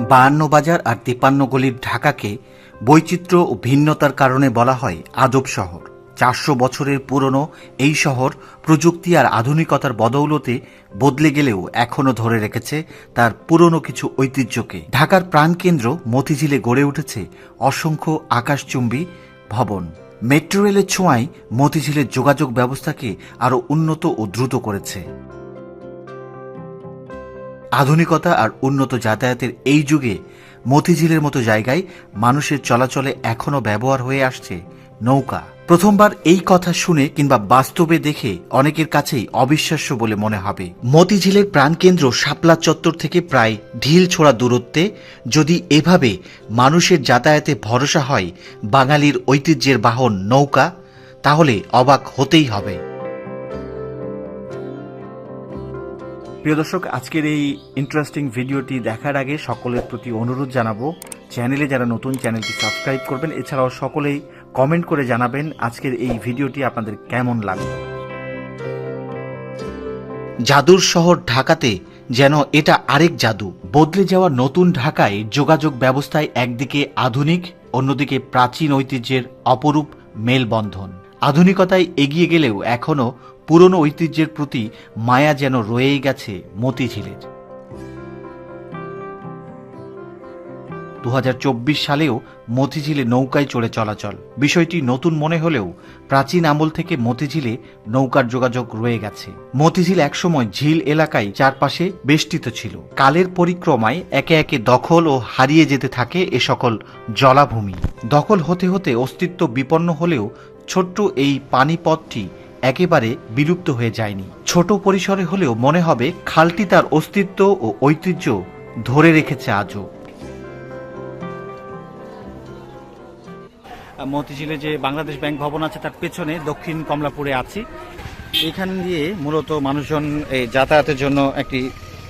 বায়ান্ন বাজার আর তিপ্পান্ন গলির ঢাকাকে বৈচিত্র্য ও ভিন্নতার কারণে বলা হয় আজব শহর। চারশো বছরের পুরনো এই শহর প্রযুক্তি আর আধুনিকতার বদৌলতে বদলে গেলেও এখনও ধরে রেখেছে তার পুরনো কিছু ঐতিহ্যকে। ঢাকার প্রাণকেন্দ্র মতিঝিলে গড়ে উঠেছে অসংখ্য আকাশচুম্বী ভবন। মেট্রো রেলের ছোঁয়ায় মতিঝিলের যোগাযোগ ব্যবস্থাকে আরও উন্নত ও দ্রুত করেছে। আধুনিকতা আর উন্নত যাতায়াতের এই যুগে মতিঝিলের মতো জায়গায় মানুষের চলাচলে এখনও ব্যবহার হয়ে আসছে নৌকা। প্রথমবার এই কথা শুনে কিংবা বাস্তবে দেখে অনেকের কাছেই অবিশ্বাস্য বলে মনে হবে। মতিঝিলের প্রাণকেন্দ্র শাপলা চত্বর থেকে প্রায় ঢিল ছোড়া দূরত্বে যদি এভাবে মানুষের যাতায়াতে ভরসা হয় বাঙালির ঐতিহ্যের বাহন নৌকা, তাহলে অবাক হতেই হবে। প্রিয় দর্শক, আজকের এই ইন্টারেস্টিং ভিডিওটি দেখার আগে সকলের প্রতি অনুরোধ জানাব চ্যানেলে যারা নতুন চ্যানেলটি সাবস্ক্রাইব করবেন। এছাড়াও সকলেই কমেন্ট করে জানাবেন আজকের এই ভিডিওটি আপনাদের কেমন লাগল। জাদুর শহর ঢাকাতে যেন এটা আরেক জাদু। বদলে যাওয়া নতুন ঢাকায় যোগাযোগ ব্যবস্থায় একদিকে আধুনিক, অন্যদিকে প্রাচীন ঐতিহ্যের অপরূপ মেলবন্ধন। আধুনিকতায় এগিয়ে গেলেও এখনও পুরনো ঐতিহ্যের প্রতি মায়া যেন রয়েই গেছে মতিঝিলের। দুহাজার চব্বিশ সালেও মতিঝিলে নৌকায় চড়ে চলাচল। বিষয়টি নতুন মনে হলেও প্রাচীন আমল থেকে মতিঝিলে নৌকার যোগাযোগ রয়ে গেছে। মতিঝিল একসময় ঝিল এলাকায় চারপাশে বেষ্টিত ছিল। কালের পরিক্রমায় একে একে দখল ও হারিয়ে যেতে থাকে এ সকল জলাভূমি। দখল হতে হতে অস্তিত্ব বিপন্ন হলেও ছোট্ট এই পানিপথটি একেবারে বিলুপ্ত হয়ে যায়নি। ছোট পরিসরে হলেও মনে হবে খালটি তার অস্তিত্ব ও ঐতিহ্য ধরে রেখেছে আজও। মতিঝিলে যে বাংলাদেশ ব্যাংক ভবন আছে, তার পেছনে দক্ষিণ কমলাপুরে আছি। এখান দিয়ে মূলত মানুষজন এই যাতায়াতের জন্য একটি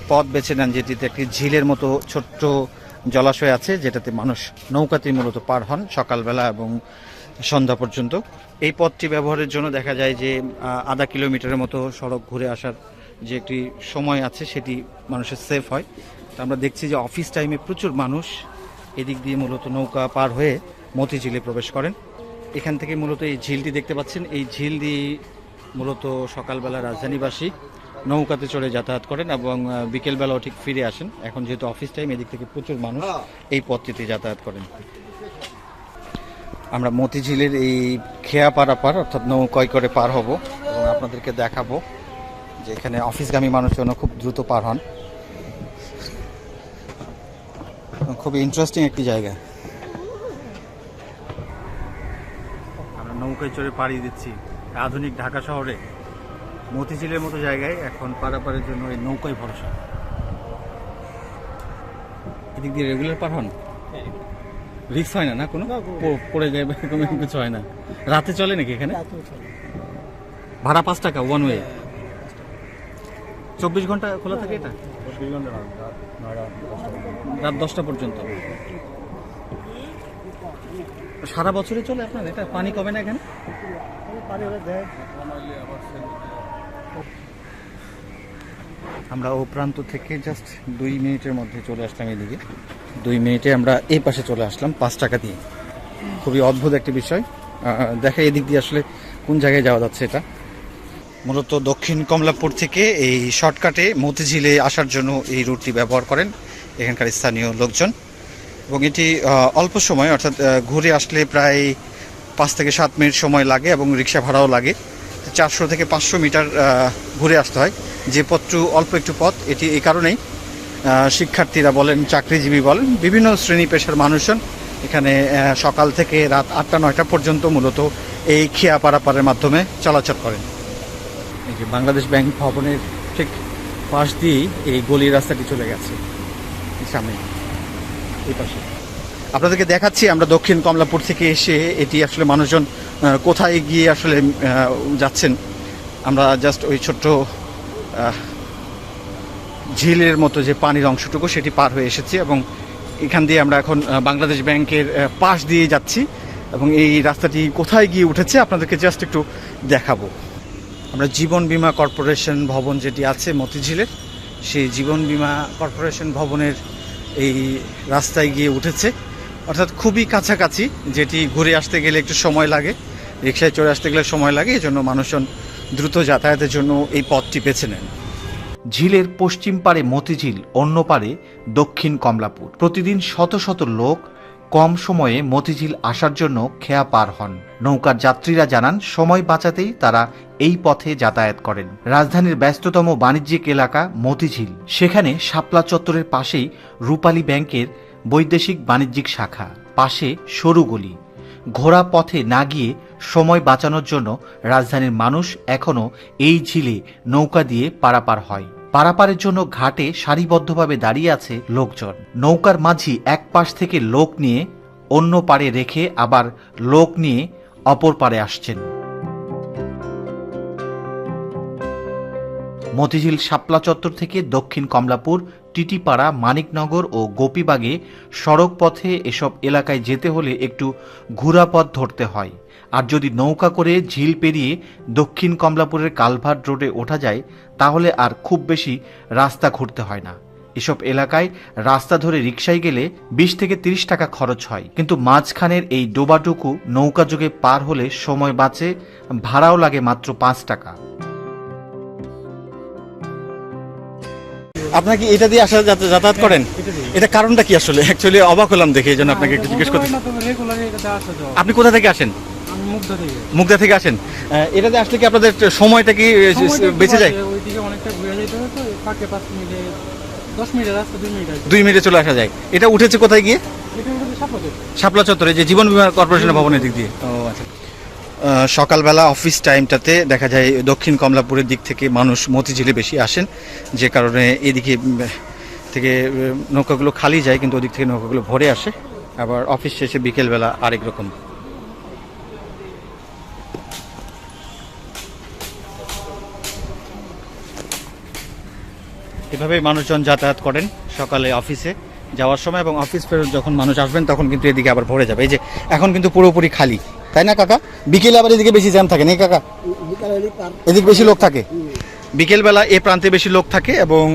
পথ বেছে নেন, যেটিতে একটি ঝিলের মতো ছোট্ট জলাশয় আছে, যেটাতে মানুষ নৌকাতে মূলত পার হন সকালবেলা এবং সন্ধ্যা পর্যন্ত। এই পথটি ব্যবহারের জন্য দেখা যায় যে আধা কিলোমিটারের মতো সড়ক ঘুরে আসার যে একটি সময় আছে সেটি মানুষের সেফ হয়। তো আমরা দেখছি যে অফিস টাইমে প্রচুর মানুষ এদিক দিয়ে মূলত নৌকা পার হয়ে মতিঝিলে প্রবেশ করেন। এখান থেকে মূলত এই ঝিলটি দেখতে পাচ্ছেন। এই ঝিল দিয়ে মূলত সকালবেলা রাজধানীবাসী নৌকাতে চড়ে যাতায়াত করেন এবং বিকেলবেলাও ঠিক ফিরে আসেন। এখন যেহেতু অফিস টাইম এদিক থেকে প্রচুর মানুষ এই পথটিতে যাতায়াত করেন। আমরা মতিঝিলের এই খেয়া পারাপার অর্থাৎ নৌকায় করে পার হব। এবং আপনাদেরকে দেখাবো যে এখানে অফিসগামী মানুষজন খুব দ্রুত পার হন। খুবই ইন্টারেস্টিং একটি জায়গা। আমরা নৌকায় চড়ে পাড়ি দিচ্ছি আধুনিক ঢাকা শহরে। মতিঝিলের মতো জায়গায় এখন পারাপারের জন্য এই নৌকায় ভরসা। এদিক দিয়ে রেগুলার পার হন? রিক্স হয় না না কোনো? পড়ে যায় বা এরকম কিছু হয় না। রাতে চলে নাকি এখানে? ভাড়া পাঁচ টাকা ওয়ান ওয়ে চব্বিশ ঘণ্টা খোলা থাকে এটা? রাত দশটা পর্যন্ত। সারা বছরে চলে আপনার এটা? পানি কবে না এখানে? আমরা ও প্রান্ত থেকে জাস্ট দুই মিনিটের মধ্যে চলে আসলাম এদিকে। দুই মিনিটে আমরা এই পাশে চলে আসলাম, পাঁচ টাকা দিয়ে। খুবই অদ্ভুত একটি বিষয়। দেখা এদিক দিয়ে আসলে কোন জায়গায় যাওয়া যাচ্ছে এটা? মূলত দক্ষিণ কমলাপুর থেকে এই শর্টকাটে মতিঝিলে আসার জন্য এই রুটটি ব্যবহার করেন এখানকার স্থানীয় লোকজন। এবং এটি অল্প সময়, অর্থাৎ ঘুরে আসলে প্রায় পাঁচ থেকে সাত মিনিট সময় লাগে এবং রিক্সা ভাড়াও লাগে। চারশো থেকে পাঁচশো মিটার ঘুরে আসতে হয়। যে পথটু অল্প একটু পথ, এটি এই কারণেই। শিক্ষার্থীরা বলেন চাকরিজীবী বলেন বিভিন্ন শ্রেণি পেশার মানুষজন এখানে সকাল থেকে রাত আটটা নয়টা পর্যন্ত মূলত এই খেয়া পারাপারের মাধ্যমে চলাচল করেন। এই যে বাংলাদেশ ব্যাংক ভবনের ঠিক পাশ দিয়েই এই গলির রাস্তাটি চলে গেছে। সামনে এই পাশে। আপনাদেরকে দেখাচ্ছি আমরা দক্ষিণ কমলাপুর থেকে এসে এটি আসলে মানুষজন কোথায় গিয়ে আসলে যাচ্ছেন। আমরা জাস্ট ওই ছোট্ট ঝিলের মতো যে পানির অংশটুকু সেটি পার হয়ে এসেছি এবং এখান দিয়ে আমরা এখন বাংলাদেশ ব্যাংকের পাশ দিয়ে যাচ্ছি এবং এই রাস্তাটি কোথায় গিয়ে উঠেছে আপনাদেরকে জাস্ট একটু দেখাবো। আমরা জীবন বিমা কর্পোরেশন ভবন যেটি আছে মতিঝিলের, সেই জীবন বিমা কর্পোরেশন ভবনের এই রাস্তায় গিয়ে উঠেছে। অর্থাৎ খুবই কাছাকাছি, যেটি ঘুরে আসতে গেলে একটু সময় লাগে, রিক্সায় চড়ে আসতে গেলে সময় লাগে এই জন্য মানুষজন দ্রুত যাতায়াতের জন্য এই পথটি বেছে নেন। ঝিলের পশ্চিম পারে মতিঝিল, অন্য পারে দক্ষিণ কমলাপুর। প্রতিদিন শত শত লোক কম সময়ে মতিঝিল আসার জন্য খেয়া পার হন। নৌকার যাত্রীরা জানান, সময় বাঁচাতেই তারা এই পথে যাতায়াত করেন। রাজধানীর ব্যস্ততম বাণিজ্যিক এলাকা মতিঝিল। সেখানে শাপলা চত্বরের পাশেই রূপালী ব্যাংকের বৈদেশিক বাণিজ্যিক শাখা, পাশে সরু গলি। ঘোড়া পথে না গিয়ে সময় বাঁচানোর জন্য রাজধানীর মানুষ এখনও এই ঝিলে নৌকা দিয়ে পারাপার হয়। পারাপারের জন্য ঘাটে সারিবদ্ধভাবে দাঁড়িয়ে আছে লোকজন। নৌকার মাঝি এক পাশ থেকে লোক নিয়ে অন্য পারে রেখে আবার লোক নিয়ে অপর পারে আসছেন। মতিঝিল শাপলা চত্বর থেকে দক্ষিণ কমলাপুর টিটিপাড়া, মানিকনগর ও গোপীবাগে সড়ক পথে এসব এলাকায় যেতে হলে একটু ঘোরা পথ ধরতে হয়। আর যদি নৌকা করে ঝিল পেরিয়ে দক্ষিণ কমলাপুরের কালভার্ট রোডে ওঠা যায়, তাহলে আর খুব বেশি রাস্তা ঘুরতে হয় না। এসব এলাকায় রাস্তা ধরে রিকশায় গেলে বিশ থেকে তিরিশ টাকা খরচ হয়। কিন্তু মাঝখানের এই ডোবাটুকু নৌকা যোগে পার হলে সময় বাঁচে, ভাড়াও লাগে মাত্র পাঁচ টাকা। আপনার কি এটা দিয়ে আসা যাতা- যাতায়াত করেন? এটা কারণটা কি আসলে? অ্যাকচুয়ালি অবাক হলাম দেখে এই জন্য আপনাকে একটু জিজ্ঞেস করতে আপনি কোথা থেকে আসেন? মুগদা থেকে আসেন। আহ, এটাতে আসলে কি আপনাদের সময়টা কি বেঁচে যায়? দুই মিনিট চলে আসা যায়। এটা উঠেছে কোথায় গিয়ে? এটা শাপলা চত্বরে। যে জীবন বীমা কর্পোরেশনের ভবনের দিক দিয়ে। সকালবেলা অফিস টাইমটাতে দেখা যায় দক্ষিণ কমলাপুরের দিক থেকে মানুষ মতিঝিলে বেশি আসেন, যে কারণে এদিকে থেকে নৌকাগুলো খালি যায়, কিন্তু ওদিক থেকে নৌকাগুলো ভরে আসে। আবার অফিস শেষে বিকেলবেলা আরেক রকম। এভাবেই মানুষজন যাতায়াত করেন সকালে অফিসে যাওয়ার সময় এবং অফিস ফেরত যখন মানুষ আসবেন, তখন কিন্তু এদিকে আবার ভরে যাবে। এই যে, এখন কিন্তু পুরোপুরি খালি। তাই না কাকা? বিকেলে আবার এদিকে বেশি জ্যাম থাকে নাকি কাকা? এদিকে বেশি লোক থাকে? বিকেলবেলা এ প্রান্তে বেশি লোক থাকে এবং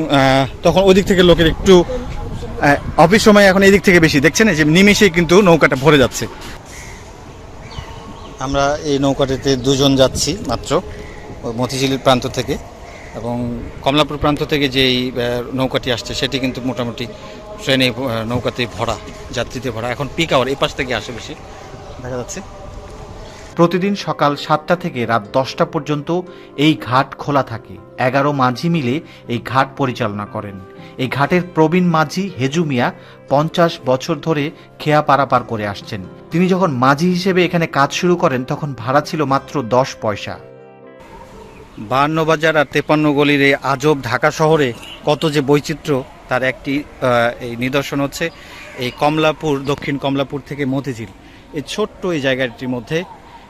তখন ওদিক থেকে লোকের একটু অফিস সময় এখন এদিক থেকে বেশি। দেখছেন যে নিমেষেই কিন্তু নৌকাটা ভরে যাচ্ছে। আমরা এই নৌকাটিতে দুজন যাচ্ছি মাত্র মতিঝিলের প্রান্ত থেকে এবং কমলাপুর প্রান্ত থেকে যেই নৌকাটি আসছে সেটি কিন্তু মোটামুটি ট্রেনে নৌকাতে ভরা যাত্রীতে ভরা। এখন পিক আওয়ার এই পাশ থেকে আসে বেশি দেখা যাচ্ছে। প্রতিদিন সকাল সাতটা থেকে রাত দশটা পর্যন্ত এই ঘাট খোলা থাকে। এগারো মাঝি মিলে এই ঘাট পরিচালনা করেন। এই ঘাটের প্রবীণ মাঝি হেজু মিয়া পঞ্চাশ বছর ধরে খেয়া পারাপার করে আসছেন। তিনি যখন মাঝি হিসেবে এখানে কাজ শুরু করেন, তখন ভাড়া ছিল মাত্র দশ পয়সা। বাহান্ন বাজার আর তেপান্ন গলির এই আজব ঢাকা শহরে কত যে বৈচিত্র্য, তার একটি এই নিদর্শন হচ্ছে এই কমলাপুর, দক্ষিণ কমলাপুর থেকে মতিঝিল। এই ছোট্ট এই জায়গাটির মধ্যে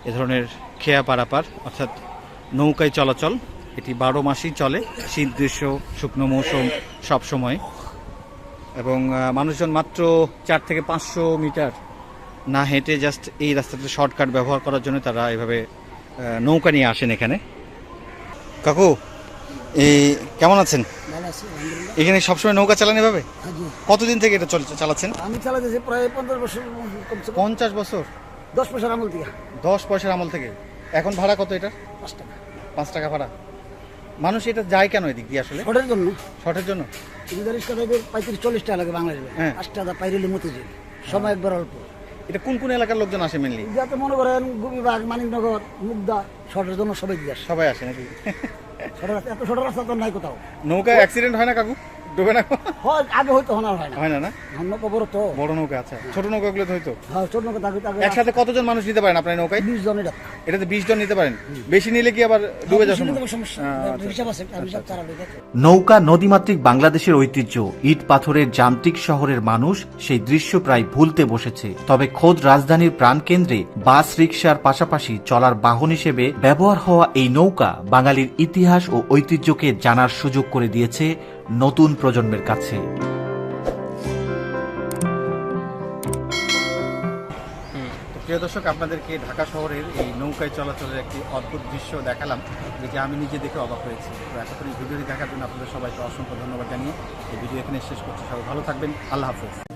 এ ধরনের খেয়া পারাপার অর্থাৎ নৌকায় চলাচল এটি বারো মাসই চলে শীত গ্রীষ্ম শুকনো মৌসুম সব সময়। এবং মানুষজন মাত্র চার থেকে পাঁচশো মিটার না হেঁটে জাস্ট এই রাস্তাতে শর্টকাট ব্যবহার করার জন্য তারা এভাবে নৌকা নিয়ে আসেন এখানে। কাকু এই কেমন আছেন? এখানে সবসময় নৌকা চালান এভাবে? হ্যাঁ। কতদিন থেকে এটা চল- চালাচ্ছেন? আমি চালাতেছি প্রায় পঞ্চাশ বছর পঞ্চাশ বছর? দশ পয়সার আমল থেকে দশ পয়সার আমল থেকে। এখন ভাড়া কত এটা পাঁচ টাকা। পাঁচ টাকা ভাড়া। মানুষ এটা যায় কেন এদিক দিয়ে আসলে? শর্টের জন্য। শর্টের জন্য? যদি রিক্সা পঁয়ত্রিশ চল্লিশ টাকা লাগে বাংলাদেশে। হ্যাঁ। পাঁচ টাকা পাইরিলে মতিঝিল। সময় একবার অল্প। এটা কোন কোন এলাকার লোকজন আসে মেনলি যাতে মনে করেন গুবিবাগ মানিকনগর মুগদা শর্টের জন্য সবাই দিয়ে আসে। সবাই আসে নাকি? শর্টের এত শর্টের রাস্তা তো নাই কোথাও। নৌকা অ্যাক্সিডেন্ট হয় না কাকু? ডুবে না? হয় আগে হয়তো হনার হয় না। হয় না না? নৌকা বড় তো। বড় নৌকা আচ্ছা। ছোট নৌকাগুলো তো হয়তো হ্যাঁ ছোট নৌকা তাকে তাকে একসাথে কতজন মানুষ নিতে পারেন আপনার নৌকায়? বিশ জন এটা। এটাতে বিশ জন নিতে পারেন? বেশি নিলে কি আবার ডুবে যাওয়ার সমস্যা আচ্ছা। দেখো। নৌকা নদীমাতৃক বাংলাদেশের ঐতিহ্য। ইট পাথরের যান্ত্রিক শহরের মানুষ সেই দৃশ্য প্রায় ভুলতে বসেছে। তবে খোদ রাজধানীর প্রাণকেন্দ্রে বাস রিক্সার পাশাপাশি চলার বাহন হিসেবে ব্যবহার হওয়া এই নৌকা বাঙালির ইতিহাস ও ঐতিহ্যকে জানার সুযোগ করে দিয়েছে নতুন প্রজন্মের কাছে। প্রিয় দর্শক, আপনাদেরকে ঢাকা শহরের এই নৌকায় চলাচলের একটি অদ্ভুত দৃশ্য দেখালাম, যেটি আমি নিজে দেখে অবাক হয়েছি। তো এতক্ষণ এই ভিডিওটি দেখার জন্য আপনাদের সবাইকে অসংখ্য ধন্যবাদ জানিয়ে এই ভিডিও এখানে শেষ করছি। সবাই ভালো থাকবেন। আল্লাহ হাফেজ।